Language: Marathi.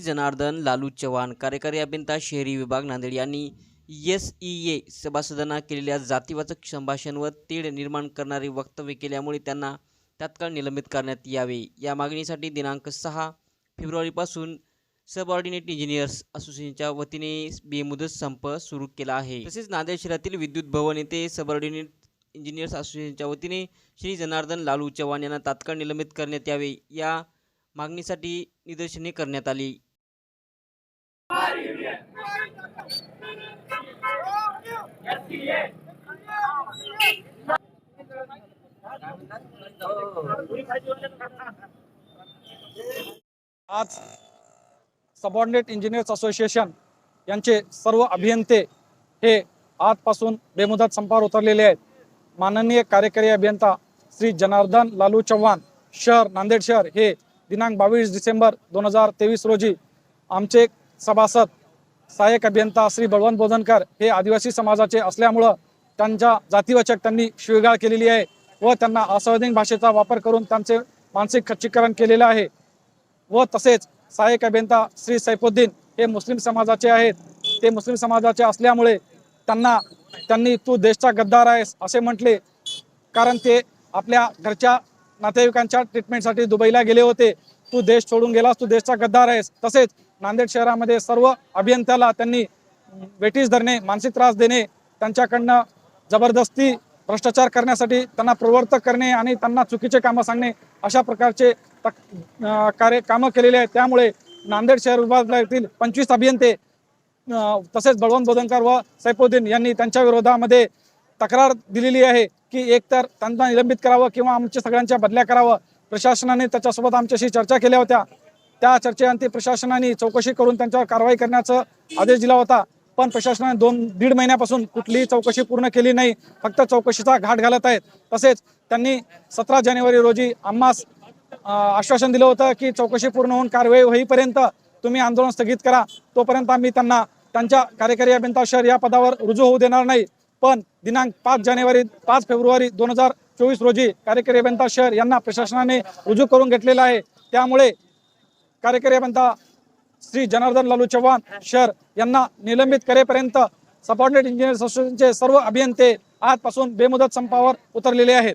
जनार्दन लालू चव्हाण कार्यकारी अभियंता शहरी विभाग नांदेड यांनी एस ई ए सभासदांना केलेल्या जातीवाचक संभाषण व तेढ निर्माण करणारे वक्तव्य केल्यामुळे त्यांना तात्काळ निलंबित करण्यात यावे. या मागणीसाठी दिनांक सहा फेब्रुवारीपासून सबऑर्डिनेट इंजिनियर्स असोसिएशनच्या वतीने बेमुदत संप सुरू केला आहे. तसेच नांदेड शहरातील विद्युत भवन येथे सबऑर्डिनेट इंजिनियर्स असोसिएशनच्या वतीने श्री जनार्दन लालू चव्हाण यांना तात्काळ निलंबित करण्यात यावे. या मागणीसाठी निदर्शने करण्यात आली. आज सबॉर्डिनेट इंजिनियर्स असोसिएशन यांचे सर्व अभियंते हे आजपासून बेमुदत संपावर उतरलेले आहेत. माननीय कार्यकारी अभियंता श्री जनार्दन लालू चव्हाण शहर नांदेड शहर हे दिनांक बावीस डिसेंबर दोन हजार तेवीस रोजी आमचे सभासद सहाय्यक अभियंता श्री बळवंत बोधनकर हे आदिवासी समाजाचे असल्यामुळं त्यांच्या जातीवाचक त्यांनी शिवीगाळ केलेली आहे व त्यांना असंवेदन भाषेचा वापर करून त्यांचे मानसिक खच्चीकरण केलेलं आहे. व तसेच सहाय्यक अभियंता श्री सैफुद्दीन हे मुस्लिम समाजाचे आहेत. ते मुस्लिम समाजाचे असल्यामुळे त्यांना त्यांनी तू देशचा गद्दार आहेस असे म्हटले. कारण ते आपल्या घरच्या नातेवाईकांच्या ट्रीटमेंटसाठी दुबईला गेले होते. तू देश सोडून गेलास तू देशचा गद्दार आहेस. तसेच नांदेड शहरामध्ये सर्व अभियंत्याला त्यांनी वेटीस धरणे मानसिक त्रास देणे त्यांच्याकडनं जबरदस्ती भ्रष्टाचार करण्यासाठी त्यांना प्रवर्तक करणे आणि त्यांना चुकीचे कामं सांगणे अशा प्रकारचे तक- कार्य कामं केलेले आहेत. त्यामुळे नांदेड शहर विभागातील पंचवीस अभियंते तसेच बळवंत बोधनकर व सैफुद्दीन यांनी त्यांच्या विरोधामध्ये तक्रार दिलेली आहे की एकतर त्यांना निलंबित करावं किंवा आमच्या सगळ्यांच्या बदल्या करावं. प्रशासनाने त्याच्यासोबत आमच्याशी चर्चा केल्या होत्या. त्या चर्चेअंती प्रशासनाने चौकशी करून त्यांच्यावर कारवाई करण्याचा आदेश दिला होता. पण प्रशासनाने दोन दीड महिन्यापासून कुठलीही चौकशी पूर्ण केली नाही. फक्त चौकशीचा घाट घालत आहेत. तसेच त्यांनी सतरा जानेवारी रोजी आम्हास आश्वासन दिलं होतं की चौकशी पूर्ण होऊन कारवाई होईपर्यंत तुम्ही आंदोलन स्थगित करा. तोपर्यंत आम्ही त्यांना त्यांच्या कार्यकारी अभियंता शहर या पदावर रुजू होऊ देणार नाही. पण दिनांक पाच जानेवारी पाच फेब्रुवारी दोन हजार चोवीस रोजी कार्यकारी अभियंता शहर यांना प्रशासनाने रुजू करून घेतलेला आहे. त्यामुळे कार्यकारी अभियंता श्री जनार्दन लालू चव्हाण शहर यांना निलंबित करेपर्यंत सबॉर्डिनेट इंजिनियर असोसिएशनचे सर्व अभियंते आजपासून बेमुदत संपावर उतरलेले आहेत.